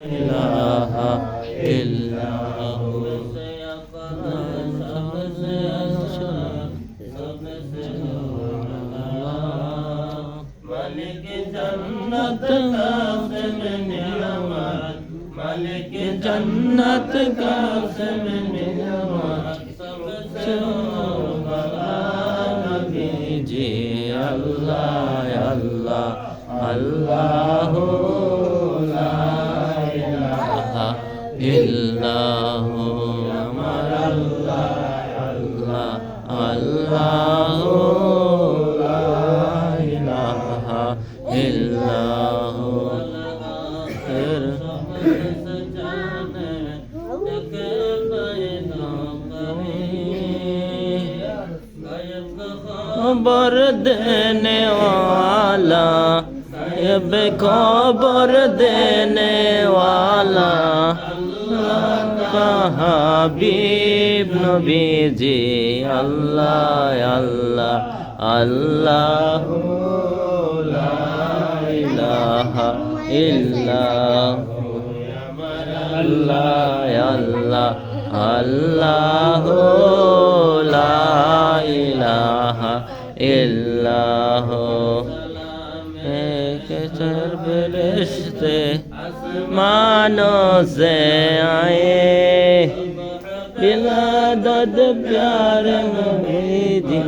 إله إلا هو ملک جنت کا سم نعمت ملک جنت کا سم نعمت سب سے بڑا نبی جی اللہ اللہ اللہ ইল্লাহু আমার আল্লাহ আল্লাহ আল্লাহ লা ইলাহা ইল্লাহু এর सजाने के बैना गायब खबर देने वाला ये बेखबर देने वाला হাবিব নবী জি আল্লাহ আল্লাহ আল্লাহ ইল্লাহু আল্লাহ আল্লাহ আল্লাহ ইলাহা ইল্লাহ। چر برشته مانو سے آئے۔ بلا دد پیار مبیدی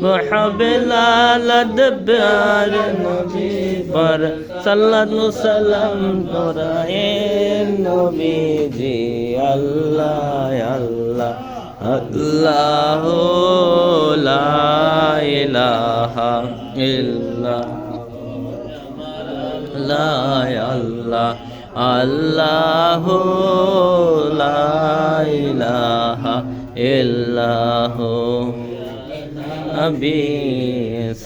محب لالد پیار نبی۔ پر صلت سلام درائے نبی جی اللہ اللہ اللہ لا الہ الا اللہ۔ আল্লাহ আল্লাহ লা ইলাহা ইল্লাহু। নবী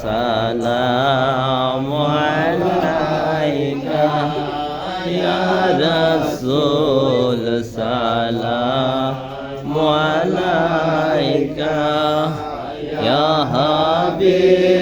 সালামু আলাইকা ইয়া রাসূল সালামু আলাইকা ইয়া হাবিব।